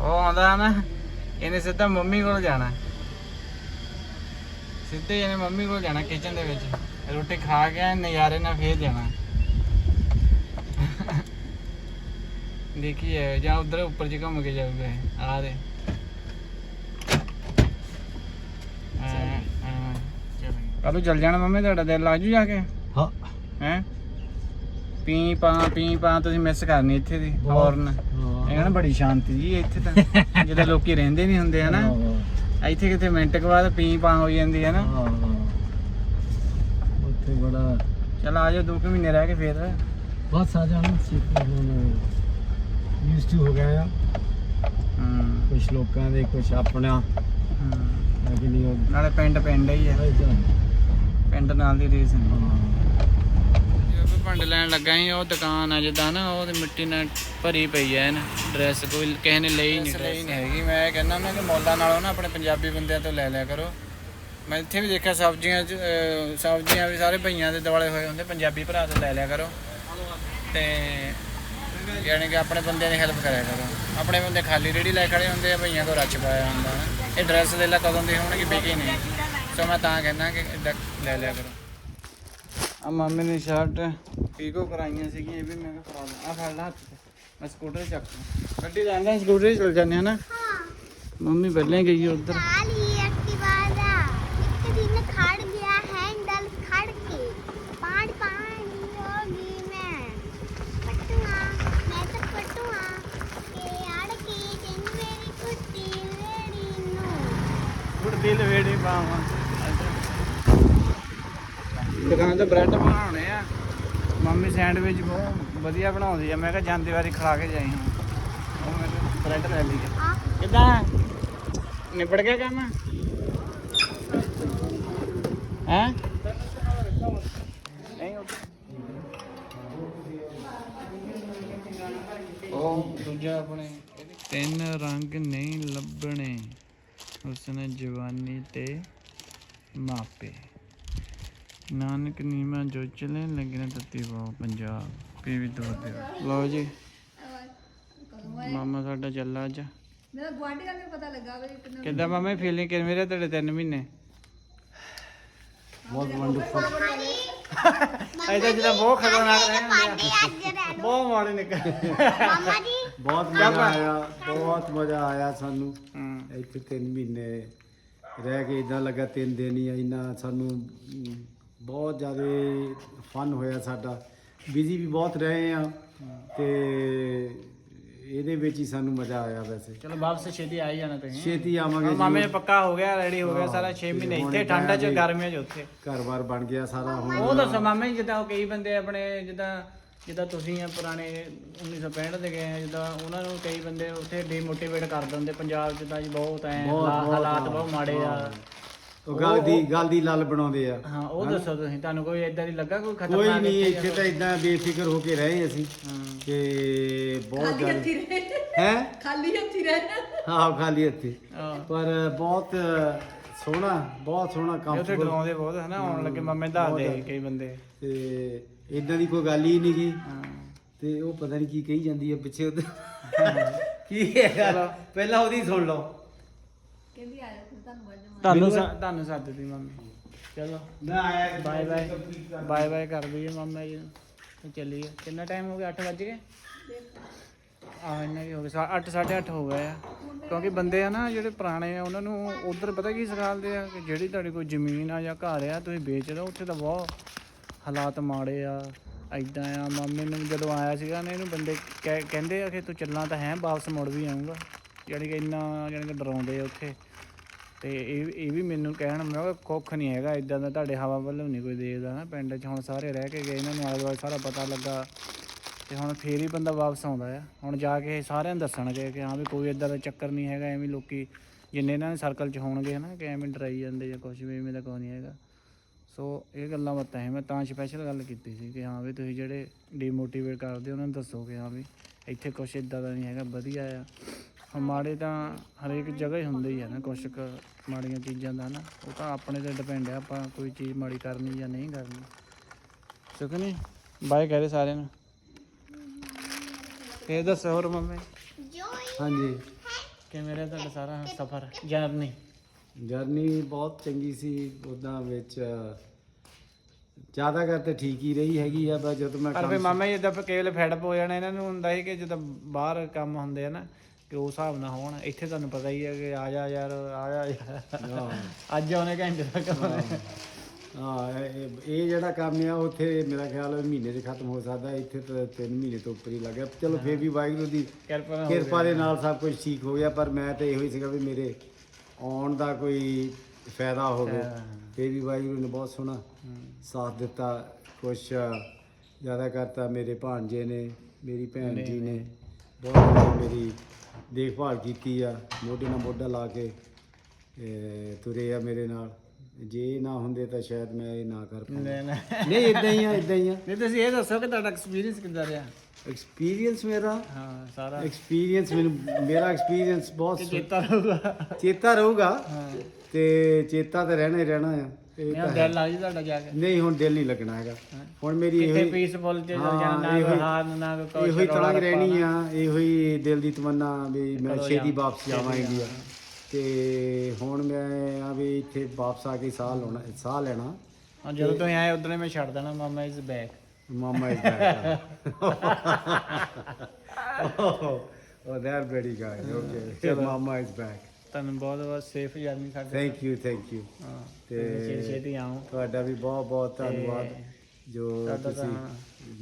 ਉਹ ਆਉਂਦਾ ਨਾ ਇਹਨੇ ਸਿੱਧਾ ਮੰਮੀ ਕੋਲ ਜਾਣਾ ਸਿੱਧੇ ਇਹਨੇ ਮੰਮੀ ਕੋਲ ਜਾਣਾ ਕਿਚਨ ਦੇ ਵਿੱਚ. ਰੋਟੀ ਖਾ ਕੇ ਨਜ਼ਾਰੇ ਨਾਲ ਫੇਰ ਜਾਣਾ ਦੇਖੀਏ ਜਾਂ ਉਧਰ ਉੱਪਰ ਜੀ ਘੁੰਮ ਕੇ ਜਾਊਗਾ। ਆ ਦੇ ਕਦੋਂ ਚੱਲ ਜਾਣਾ ਮੰਮੀ ਤੁਹਾਡਾ ਦਿਲ ਲੱਗ ਜੂ ਜਾ ਕੇ ਹਾਂ ਹੈ ਪੀ ਪਾ ਪੀ ਪਾ ਤੁਸੀਂ ਮਿਸ ਕਰਨੀ ਇੱਥੇ ਦੀ। ਹੌਰਨ ਕਹਿੰਦਾ ਬੜੀ ਸ਼ਾਂਤੀ ਜੀ ਇੱਥੇ ਤਾਂ। ਜਦੋਂ ਲੋਕੀ ਰਹਿੰਦੇ ਨਹੀਂ ਹੁੰਦੇ ਹਨਾ। ਇੱਥੇ ਕਿਤੇ ਮਿੰਟ ਕੁ ਬਾਅਦ ਪੀ ਪਾ ਹੋ ਜਾਂਦੀ ਹੈ ਨਾ। ਹਾਂ ਉੱਥੇ ਬੜਾ ਚਲ ਆ ਜਾਓ ਦੋ ਕੁ ਮਹੀਨੇ ਰਹਿ ਕੇ ਫੇਰ। ਬਸ ਆ ਜਾਣਾ ਹੁਣ ਯੂਜ਼ਡ ਟੂ ਹੋ ਗਿਆ ਆ। ਹੂੰ। ਕੁਝ ਲੋਕਾਂ ਦੇ ਕੁਝ ਆਪਣਾ। ਹੂੰ। ਨਾਲੇ ਪਿੰਡ ਪਿੰਡ ਹੀ ਹੈ ਪਿੰਡ ਨਾਲ ਦੀ ਰੀਸ ਨਹੀਂ। ਜਦੋਂ ਭੰਡ ਲੈਣ ਲੱਗਾ ਸੀ ਉਹ ਦੁਕਾਨ ਆ ਜਿੱਦਾਂ ਨਾ ਉਹ ਤੇ ਮਿੱਟੀ ਨਾਲ ਭਰੀ ਪਈ ਐ ਨਾ ਡਰੈਸ ਕੋਈ ਕਿਸੇ ਨੇ ਲਈ ਨਹੀਂ ਲਈ ਨਹੀਂ ਹੈਗੀ ਮੈਂ ਕਹਿੰਦਾ ਨਾ ਕਿ ਮੌਲਾ ਨਾਲੋਂ ਨਾ ਆਪਣੇ ਪੰਜਾਬੀ ਬੰਦਿਆਂ ਤੋਂ ਲੈ ਲਿਆ ਕਰੋ। ਮੈਂ ਇੱਥੇ ਵੀ ਦੇਖਿਆ ਸਬਜ਼ੀਆਂ 'ਚ ਸਬਜ਼ੀਆਂ ਵੀ ਸਾਰੇ ਭਈਆਂ ਦੇ ਦਿਵਾਲੇ ਹੋਏ ਹੁੰਦੇ ਪੰਜਾਬੀ ਭਰਾ ਤੋਂ ਲੈ ਲਿਆ ਕਰੋ। ਤੇ ਯਾਨੀ ਕਿ ਆਪਣੇ ਬੰਦਿਆਂ ਦੀ ਹੈਲਪ ਕਰਿਆ ਕਰੋ। ਆਪਣੇ ਬੰਦੇ ਖਾਲੀ ਰੇੜੀ ਲੈ ਖੜੇ ਹੁੰਦੇ ਆ ਭਈਆਂ ਕੋਲ ਰੱਛ ਪਾਇਆ ਹੁੰਦਾ ਇਹ ਡਰੈਸ ਦੇ ਲਾ ਕਦੋਂ ਦੇ ਹੋਣਗੇ ਵਿਕੀ ਨਹੀਂ ਸੋ ਮੈਂ ਤਾਂ ਕਹਿੰਦਾ ਕਿ ਏਦਾਂ ਲੈ ਲਿਆ ਕਰੋ। ਆ ਮਾਮੇ ਨੇ ਸ਼ਰਟ ਪੀਕੋ ਕਰਾਈਆਂ ਸੀਗੀਆਂ ਇਹ ਵੀ ਮੈਂ ਕਿਹਾ ਕਰਾ ਲਾਂ। ਆ ਫੜ ਲਾ ਹੱਥ ਤੇ। ਮੈਂ ਸਕੂਟਰ ਚੱਕ ਲਾਂ। ਗੱਡੀ ਜਾਂਦੇ ਸਕੂਟਰ 'ਤੇ ਚਲ ਜਾਂਦੇ ਹਨਾ ਮੰਮੀ ਪਹਿਲਾਂ ਹੀ ਗਈ ਉਧਰ। ਕਾਲੀ ਐਕਟਿਵਾ ਦਾ। ਇੱਕ ਦਿਨ ਖੜ ਗਿਆ ਹੈਂਡਲ ਖੜ ਕੇ। ਪਾੜ ਪਾਣੀ ਹੋ ਗਈ ਮੈਂ। ਪਟੂਆ ਮੈਂ ਤਾਂ ਪਟੂਆ। ਕੇ ਅੜ ਕੇ ਜਿੰਨ ਮੇਰੀ ਕੁੱਤੀ ਵੇੜੀ ਨੂੰ। ਲਵੇੜੀ ਪਾਵਾਂ। ਦੁਕਾਨ ਤੇ ਬ੍ਰੈਡ ਬਣਾਉਣੇ ਆ। ਮੰਮੀ ਸੈਂਡਵਿਚ ਬਹੁਤ ਵਧੀਆ ਬਣਾਉਂਦੀ ਆ। ਮੈਂ ਕਿਹਾ ਜਾਂਦੀ ਵਾਰੀ ਖਾ ਕੇ ਜਾਈ। ਉਹ ਮੈਂ ਬ੍ਰੈਡ ਲੈ ਲਈ ਆ। ਕਿੱਦਾਂ? ਨਿਬੜ ਗਿਆ ਕੰਮ? ਹੈ? ਨਹੀਂ ਉਹ ਦੂਜਾ ਆਪਣੇ ਤਿੰਨ ਰੰਗ ਨਹੀਂ ਲੱਭਣੇ। ਉਸਨੇ ਜਵਾਨੀ ਤੇ ਮਾਪੇ। ਨਾਨਕ ਨੀਮਾ ਜੋ ਚਲੇ ਲੱਗਣਾ ਤੱਤੀ ਬਹੁ ਪੰਜਾਬ। ਪੀ ਵੀ ਦੋ ਦੇ ਲਓ ਜੀ। ਮਾਮਾ ਸਾਡਾ ਚੱਲਾ ਅੱਜ। ਮੇਰਾ ਗੁਆਂਢੀ ਦਾ ਵੀ ਪਤਾ ਲੱਗਾ ਵੀ ਕਿੰਨਾ ਕਿੱਦਾਂ ਮਾਮਾ ਫੀਲਿੰਗ ਕਿਵੇਂ ਰਿਹਾ ਤੁਹਾਡੇ ਤਿੰਨ ਮਹੀਨੇ? ਬਹੁਤ ਵੰਡਰਫੁਲ ਐਦਾਂ ਜਿੱਦਾਂ ਬਹੁਤ ਖਤਰਨਾਕ ਰਹੇ ਹੁੰਦੇ ਆ ਬਹੁਤ ਮਾੜੇ ਨਿਕਲ ਮਾਮਾ ਜੀ। ਬਹੁਤ ਮਜ਼ਾ ਆਇਆ ਬਹੁਤ ਮਜ਼ਾ ਆਇਆ ਸਾਨੂੰ। ਇੱਥੇ 3 ਮਹੀਨੇ ਰਹਿ ਕੇ ਇਦਾਂ ਲੱਗਾ ਤਿੰਨ ਦਿਨ ਹੀ ਆ ਇੰਨਾ ਸਾਨੂੰ ਬਹੁਤ ਜ਼ਿਆਦਾ ਫਨ ਹੋਇਆ ਸਾਡਾ। ਬਿਜ਼ੀ ਵੀ ਬਹੁਤ ਰਹੇ ਆ ਤੇ ਇਹਦੇ ਵਿੱਚ ਹੀ ਸਾਨੂੰ ਮਜ਼ਾ ਆਇਆ ਵੈਸੇ। ਚਲੋ ਵਾਪਸ ਛੇਤੀ ਆ ਹੀ ਜਾਣਾ ਤੁਸੀਂ। ਛੇਤੀ ਆਵਾਂਗੇ ਮਾਮੇ ਪੱਕਾ ਹੋ ਗਿਆ ਰੈਡੀ ਹੋ ਗਿਆ ਸਾਰਾ 6 ਮਹੀਨੇ ਇੱਥੇ ਠੰਡਾ ਚ ਗਰਮੀਆਂ ਚ ਉੱਥੇ। ਘਰ-ਬਾਰ ਬਣ ਗਿਆ ਸਾਰਾ ਹੁਣ। ਉਹ ਦੱਸੋ ਮਾਮੇ ਜਿੱਦਾਂ ਉਹ ਕਈ ਬੰਦੇ ਆਪਣੇ ਜਿੱਦਾਂ ਜਿੱਦਾਂ ਤੁਸੀਂ ਆ ਪੁਰਾਣੇ 1965 ਦੇ ਗਏ ਆ ਜਿੱਦਾਂ ਉਹਨਾਂ ਨੂੰ ਕਈ ਬੰਦੇ ਉੱਥੇ ਡੀਮੋਟੀਵੇਟ ਕਰ ਦਿੰਦੇ ਪੰਜਾਬ ਜਿੱਦਾਂ ਜੀ ਬਹੁਤ ਐ ਹਾਲਾਤ ਬਹੁਤ ਮਾੜੇ ਆ। ਉਹ ਗੱਲ ਦੀ ਗੱਲ ਦੀ ਲੱਲ ਬਣਾਉਂਦੇ ਆ। ਹਾਂ ਉਹ ਦੱਸੋ ਤੁਸੀਂ ਤੁਹਾਨੂੰ ਕੋਈ ਇਦਾਂ ਦੀ ਲੱਗਾ ਕੋਈ ਕੋਈ ਖਤਰਨਾਕ ਨਹੀਂ ਇੱਥੇ ਤਾਂ ਇਦਾਂ ਬੇਫਿਕਰ ਹੋ ਕੇ ਰਹੇ ਅਸੀਂ ਹਾਂ। ਕਿ ਬਹੁਤ ਖਾਲੀ ਜ਼ਿਆਦਾ ਹੱਥੀ ਰਹੇ। ਹੈ? ਖਾਲੀ ਹੱਥੀ ਰਹੇ। ਹਾਂ ਖਾਲੀ ਇੱਥੇ ਹਾਂ। ਪਰ ਬਹੁਤ ਸੋਹਣਾ ਬਹੁਤ ਸੋਹਣਾ ਇਹ ਉੱਥੇ ਕੰਮ ਡਰਾਉਂਦੇ ਬਹੁਤ ਹੈ ਨਾ ਆਉਣ ਲੱਗੇ ਮਾਮੇ ਦੱਸਦੇ ਕਈ ਬੰਦੇ। ਤੇ ਇਦਾਂ ਦੀ ਕੋਈ ਗੱਲ ਹੀ ਨਹੀਂ ਗਈ ਹਾਂ। ਤੇ ਉਹ ਪਤਾ ਨਹੀਂ ਕੀ ਕਹੀ ਜਾਂਦੀ ਹੈ ਪਿੱਛੇ ਉਹਦੇ ਕੀ ਹੈ ਪਹਿਲਾਂ ਉਹਦੀ ਸੁਣ ਲਓ। ਕਹਿੰਦੀ ਫਿਰ ਤੁਹਾਨੂੰ ਸਾ- ਤੁਹਾਨੂੰ ਸੱਦਦੀ ਮੰਮੀ। ਚਲੋ। ਨਾ ਆਇਆ ਬਾਏ ਬਾਏ। ਬਾਏ ਬਾਏ ਕਰ ਦਈਏ ਮਾਮਾ ਜੀ ਨੂੰ। ਤੇ ਚੱਲੀਏ ਕਿੰਨਾ ਟਾਈਮ ਹੋ ਗਿਆ 8 ਵੱਜ ਗਏ? ਆ ਇੰਨਾ ਹੀ ਹੋ ਗਿਆ 8 8:30 ਹੋ ਗਏ ਆ। ਕਿਉਂਕਿ ਬੰਦੇ ਆ ਨਾ ਜਿਹੜੇ ਪੁਰਾਣੇ ਆ ਉਹਨਾਂ ਨੂੰ ਉਧਰ ਪਤਾ ਕੀ ਸਿਖਾਉਂਦੇ ਆ ਕਿ ਜਿਹੜੀ ਤੁਹਾਡੀ ਕੋਈ ਜ਼ਮੀਨ ਆ ਜਾਂ ਘਰ ਆ ਤੁਸੀਂ ਵੇਚ ਦਿਓ ਉੱਥੇ ਤਾਂ ਬਹੁਤ ਹਾਲਾਤ ਮਾੜੇ ਆ। ਐਦਾਂ ਆ। ਮਾਮੇ ਨੂੰ ਜਦੋਂ ਆਇਆ ਸੀਗਾ ਨਾ ਇਹਨੂੰ ਬੰਦੇ ਕਹਿ- ਕਹਿੰਦੇ ਆ ਕਿ ਤੂੰ ਚੱਲਣਾ ਤਾਂ ਹੈ ਵਾਪਸ ਮੁੜ ਵੀ ਆਉਂਗਾ ਯਾਨੀ ਕਿ ਇੰਨਾ ਯਾਨੀ ਕਿ ਡਰਾਉਂਦੇ ਆ ਉੱਥੇ। ਤੇ ਇਹ ਇਹ ਵੀ ਮੈਨੂੰ ਕਹਿਣ, ਮੈਂ ਕਿਹਾ ਕੁੱਖ ਨਹੀਂ ਹੈਗਾ ਇਦਾਂ ਦਾ ਤੁਹਾਡੇ ਹਵਾ ਵੱਲੋਂ ਨਹੀਂ ਕੋਈ ਦੇਖਦਾ ਨਾ ਪਿੰਡ 'ਚ। ਹੁਣ ਸਾਰੇ ਰਹਿ ਕੇ ਗਏ, ਇਹਨਾਂ ਨੂੰ ਆਲੇ ਦੁਆਲੇ ਸਾਰਾ ਪਤਾ ਲੱਗਾ ਤੇ ਹੁਣ ਫੇਰ ਹੀ ਬੰਦਾ ਵਾਪਸ ਆਉਂਦਾ ਆ। ਹੁਣ ਜਾ ਕੇ ਸਾਰਿਆਂ ਨੂੰ ਦੱਸਣਗੇ ਕਿ ਹਾਂ ਵੀ ਕੋਈ ਇਦਾਂ ਦਾ ਚੱਕਰ ਨਹੀਂ ਹੈਗਾ, ਐਵੇਂ ਲੋਕੀ ਜਿੰਨੇ ਇਹਨਾਂ ਦੇ ਸਰਕਲ 'ਚ ਹੋਣਗੇ ਹਨਾ, ਕਿ ਐਵੇਂ ਡਰਾਈ ਜਾਂਦੇ ਜਾਂ ਕੁਝ ਵੀ, ਐਵੇਂ ਦਾ ਕੋਈ ਨਹੀਂ ਹੈਗਾ। ਸੋ ਇਹ ਗੱਲਾਂ ਬਾਤਾਂ ਹੈ ਮੈਂ ਤਾਂ ਸਪੈਸ਼ਲ ਗੱਲ ਕੀਤੀ ਸੀ ਕਿ ਹਾਂ ਵੀ ਤੁਸੀਂ ਜਿਹੜੇ ਡੀਮੋਟੀਵੇਟ ਕਰਦੇ ਉਹਨਾਂ ਨੂੰ ਦੱਸੋ ਕਿ ਹਾਂ ਵੀ ਇੱਥੇ ਕੁਝ ਇਦਾਂ ਦਾ ਨਹੀਂ ਹੈਗਾ, ਵਧੀਆ ਆ। ਮਾੜੇ ਤਾਂ ਹਰੇਕ ਜਗ੍ਹਾ ਹੀ ਹੁੰਦੇ ਹੀ ਆ ਨਾ ਕੁਛ ਕੁ ਮਾੜੀਆਂ ਚੀਜ਼ਾਂ ਦਾ ਨਾ। ਉਹ ਤਾਂ ਆਪਣੇ ਤੇ ਡਿਪੈਂਡ ਆ ਆਪਾਂ ਕੋਈ ਚੀਜ਼ ਮਾੜੀ ਕਰਨੀ ਜਾਂ ਨਹੀਂ ਕਰਨੀ। ਸੁਖ ਨਹੀਂ ਬਾਏ ਕਹਦੇ ਸਾਰਿਆਂ ਨੂੰ। ਤੇ ਦੱਸੋ ਹੋਰ ਮੰਮੀ? ਹਾਂਜੀ। ਕਿਵੇਂ ਰਿਹਾ ਤੁਹਾਡਾ ਸਾਰਾ ਸਫ਼ਰ ਜਰਨੀ ਜਰਨੀ ਬਹੁਤ ਚੰਗੀ ਸੀ ਉਦਾਂ ਵਿੱਚ ਜ਼ਿਆਦਾ ਕਰ ਤੇ ਠੀਕ ਹੀ ਰਹੀ ਹੈਗੀ ਆ ਬਸ ਜਦੋਂ ਮੈਂ ਪਰ ਕੰਮ ਮਾਮਾ ਜੀ ਇਦਾਂ ਕਈ ਵੇਲੇ ਫੈਡ ਹੋ ਜਾਣਾ ਇਹਨਾਂ ਨੂੰ ਹੁੰਦਾ ਸੀ ਕਿ ਜਦੋਂ ਬਾਹਰ ਕੰਮ ਹੁੰਦੇ ਆ ਨਾ ਕਿ ਉਸ ਹਿਸਾਬ ਨਾਲ ਹੋਣ। ਇੱਥੇ ਤੁਹਾਨੂੰ ਪਤਾ ਹੀ ਹੈ ਕਿ ਆ ਜਾ ਯਾਰ ਆ ਜਾ ਯਾਰ। ਹਾਂ। ਅੱਜ ਆਉਣੇ ਘੰਟੇ ਤੱਕ। ਆਉਣੇ ਹਾਂ ਇਹ- ਇਹ ਇਹ ਜਿਹੜਾ ਕੰਮ ਆ ਉੱਥੇ ਮੇਰਾ ਖਿਆਲ ਹੈ ਮਹੀਨੇ 'ਚ ਖਤਮ ਹੋ ਸਕਦਾ। ਇੱਥੇ ਤਾਂ 3 ਮਹੀਨੇ ਤੋਂ ਉੱਪਰ ਹੀ ਲੱਗਿਆ ਚਲੋ ਫੇਰ ਵੀ ਵਾਹਿਗੁਰੂ ਦੀ ਕਿਰਪਾ ਨਾਲ ਹੋ ਕਿਰਪਾ ਦੇ ਨਾਲ ਸਭ ਕੁਝ ਠੀਕ ਹੋ ਗਿਆ ਪਰ ਮੈਂ ਤਾਂ ਇਹੋ ਹੀ ਸੀਗਾ ਵੀ ਮੇਰੇ ਆਉਣ ਦਾ ਕੋਈ ਫਾਇਦਾ ਹੋਵੇ। ਫੇਰ ਵੀ ਵਾਹਿਗੁਰੂ ਨੇ ਬਹੁਤ ਸੋਹਣਾ ਸਾਥ ਦਿੱਤਾ। ਕੁਛ ਜ਼ਿਆਦਾ ਕਰਤਾ ਮੇਰੇ ਭਾਣਜੇ ਨੇ ਮੇਰੀ ਭੈਣ ਜੀ ਨੇ। ਬਹੁਤ ਮੇਰੀ ਦੇਖਭਾਲ ਕੀਤੀ ਆ ਮੋਢੇ ਨਾਲ ਮੋਢਾ ਲਾ ਕੇ ਤੁਰੇ ਆ ਮੇਰੇ ਨਾਲ। ਜੇ ਨਾ ਹੁੰਦੇ ਤਾਂ ਸ਼ਾਇਦ ਮੈਂ ਇਹ ਨਾ ਕਰ ਪਾਉਂਦਾ। ਨਹੀਂ ਨਹੀਂ ਨਹੀਂ ਇਦਾਂ ਹੀ ਆ ਇਦਾਂ ਹੀ ਆ। ਨਹੀਂ ਤੁਸੀਂ ਇਹ ਦੱਸੋ ਕਿ ਤੁਹਾਡਾ ਐਕਸਪੀਰੀਅੰਸ ਕਿੱਦਾਂ ਰਿਹਾ? ਐਕਸਪੀਰੀਅੰਸ ਮੇਰਾ? ਹਾਂ ਸਾਰਾ। ਐਕਸਪੀਰੀਅੰਸ ਮੈਨੂੰ ਮੇਰਾ ਐਕਸਪੀਰੀਅੰਸ ਬਹੁਤ ਚੇਤਾ ਰਹੂਗਾ। ਚੇਤਾ ਰਹੂਗਾ। ਹਾਂ। ਤੇ ਚੇਤਾ ਤਾਂ ਰਹਿਣਾ ਹੀ ਰਹਿਣਾ ਆ। ਇਹ ਨਹੀਂ ਦਿਲ ਲੱਗ ਜੀ ਤੁਹਾਡਾ ਜਾ ਕੇ ਨਹੀਂ ਹੁਣ ਦਿਲ ਨਹੀਂ ਲੱਗਣਾ ਹੈਗਾ ਹੁਣ ਮੇਰੀ ਇਹੋ ਕਿਤੇ ਹੀ ਪੀਸਫੁਲ ਚ ਹਾਂ, ਚੱਲ ਜਾਣਾ ਨਾ ਇਹੋ ਕੋਈ ਹੀ- ਹਾਰ ਨਾ ਕੋਈ ਇਹੋ ਹੀ ਰੌਲਾ ਰੱਪਾ ਰਹਿਣੀ। ਆ ਇਹੋ ਹੀ ਦਿਲ ਦੀ ਤਮੰਨਾ ਵੀ ਮੈਂ ਕਦੋਂ ਛੇਤੀ ਜਾਵਾਂ, ਵਾਪਸ ਇੰਡੀਆ ਤੇ ਹੁਣ ਮੈਂ ਆ ਵੀ ਇੱਥੇ ਵਾਪਸ ਆ ਕੇ ਸਾਹ ਲਾਉਣਾ ਸਾਹ ਲੈਣਾ ਹਾਂ ਜਦੋਂ ਤੁਸੀਂ ਆਏ ਉਦੋਂ ਮੈਂ ਛੱਡ ਦੇਣਾ mama is back mama is back Oh, that very guy. Okay. Mama is back. ਤੁਹਾਨੂੰ ਬਹੁਤ ਬਹੁਤ ਸੇਫ ਜਰਨੀ ਸਾਡੇ Thank you, thank you. ਹਾਂ ਤੇ ਛੇਤੀ ਆਓ ਤੁਹਾਡਾ ਵੀ ਬਹੁਤ ਬਹੁਤ ਧੰਨਵਾਦ ਜੋ ਤੁਸੀਂ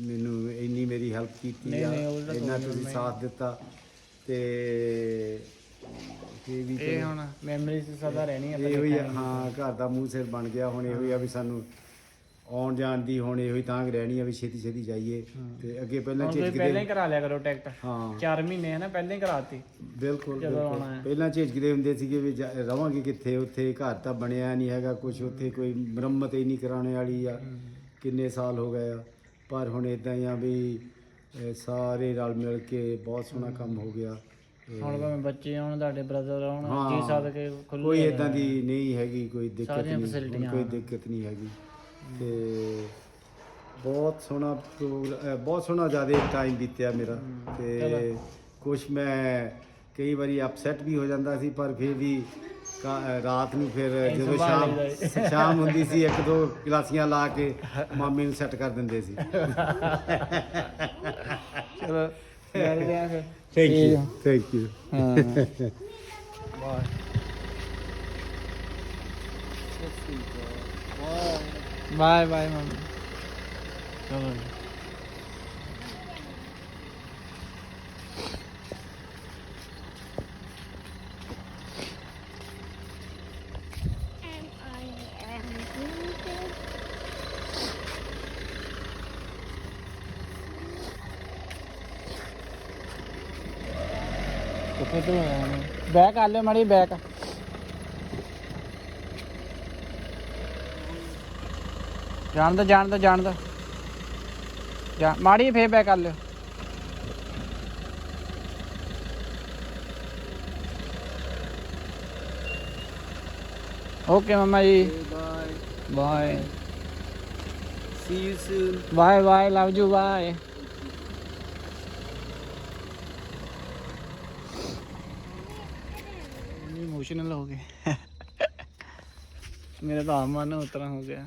ਮੈਨੂੰ ਇੰਨੀ ਮੇਰੀ ਹੈਲਪ ਕੀਤੀ ਆ ਇੰਨਾ ਤੁਸੀਂ। ਸਾਥ ਦਿੱਤਾ ਤੇ ਇਹ ਵੀ ਇਹ ਹੁਣ ਮੈਮਰੀਜ਼ ਸਦਾ ਰਹਿਣੀ ਆ ਇਹੋ ਹੀ ਘਰ ਦਾ ਮੂੰਹ ਸਿਰ ਬਣ ਗਿਆ ਹੁਣ ਇਹੋ ਹੀ ਆ ਵੀ ਸਾਨੂੰ ਆਉਣ ਜਾਣ ਦੀ ਹੁਣ ਇਹੋ ਹੀ ਤਾਂ ਰਹਿਣੀ ਆ ਵੀ ਛੇਤੀ ਛੇਤੀ ਜਾਈਏ ਤੇ ਅੱਗੇ ਪਹਿਲਾਂ ਹੁਣ ਤੁਸੀਂ ਪਹਿਲਾਂ ਝਿਜਕਦੇ ਹੀ ਕਰਾ ਲਿਆ ਕਰੋ ਟਿਕਟ। ਹਾਂ। 4 ਮਹੀਨੇ ਹੈ ਨਾ ਪਹਿਲਾਂ ਹੀ ਕਰਾਤੀ। ਬਿਲਕੁਲ ਜਦੋਂ ਬਿਲਕੁਲ। ਆਉਣਾ ਹੈ। ਪਹਿਲਾਂ ਝਿਜਕਦੇ ਹੁੰਦੇ ਸੀਗੇ ਵੀ ਜਾ- ਰਵਾਂਗੇ ਕਿੱਥੇ ਉੱਥੇ ਘਰ ਤਾਂ ਬਣਿਆ ਨਹੀਂ ਹੈਗਾ ਕੁਝ ਉੱਥੇ ਕੋਈ ਮੁਰੰਮਤ ਹੀ ਨਹੀਂ ਕਰਾਉਣੇ ਵਾਲੀ ਆ। ਕਿੰਨੇ ਸਾਲ ਹੋ ਗਏ ਆ। ਪਰ ਹੁਣ ਇਦਾਂ ਹੀ ਆ ਵੀ ਅਹ, ਸਾਰੇ ਰਲ ਮਿਲ ਕੇ ਬਹੁਤ ਸੋਹਣਾ ਕੰਮ ਹੋ ਗਿਆ। ਤੇ ਹੁਣ ਭਾਵੇਂ ਬੱਚੇ ਆਉਣ ਤੁਹਾਡੇ ਬ੍ਰਦਰ ਆਉਣ ਹਾਂ। ਜੀ ਸਦ ਕੇ ਖੁੱਲੇ ਕੋਈ ਇਦਾਂ ਦੀ ਨਹੀਂ ਹੈਗੀ ਕੋਈ ਦਿੱਕਤ ਸਾਰੀਆਂ ਨਹੀਂ ਕੋਈ। ਦਿੱਕਤ ਨਹੀਂ ਹੈਗੀ। ਤੇ ਬਹੁਤ ਸੋਹਣਾ ਪ੍ਰੋਗਰਾ- ਅਹ, ਬਹੁਤ ਸੋਹਣਾ ਜ਼ਿਆਦਾ ਟਾਈਮ ਬੀਤਿਆ ਮੇਰਾ ਤੇ ਕੁਝ ਮੈਂ ਕਈ ਵਾਰੀ ਅਪਸੈਟ ਵੀ ਹੋ ਜਾਂਦਾ ਸੀ ਪਰ ਫਿਰ ਵੀ ਕਾ- ਅਹ, ਰਾਤ ਨੂੰ ਫਿਰ ਜਦੋਂ ਸ਼ਾਮ ਸ਼ਾਮ ਹੁੰਦੀ ਸੀ ਇੱਕ ਦੋ ਗਲਾਸੀਆਂ ਲਾ ਕੇ ਮਾਮੇ ਨੂੰ ਸੈੱਟ ਕਰ ਦਿੰਦੇ ਸੀ। ਚਲੋ ਮਿਲਦੇ ਆ ਫਿਰ। ਥੈਂਕ ਯੂ ਥੈਂਕ ਯੂ ਹਾਂ। ਬਾਏ ਬਾਏ ਮਮ ਚਲੋ ਜੀ। ਕਿੱਥੇ ਤੋਂ ਆਇਆ ਮੈਂ ਬੈਕ ਆ ਲੈ ਮੜੀ ਬੈਕ ਜਾਣ ਦਾ ਜਾਣ ਦਾ ਜਾਣ ਦਾ। ਜਾ ਮਾੜੀ ਫੇਰ ਬੈਕ ਕਰ ਲਿਓ। Okay mama ji. Bye bye see you soon bye bye love you bye emotional ਹੋ ਗਏ। ਮੇਰਾ ਤਾਂ ਆਪ ਮਨ ਉਤਰਾ ਹੋ ਗਿਆ।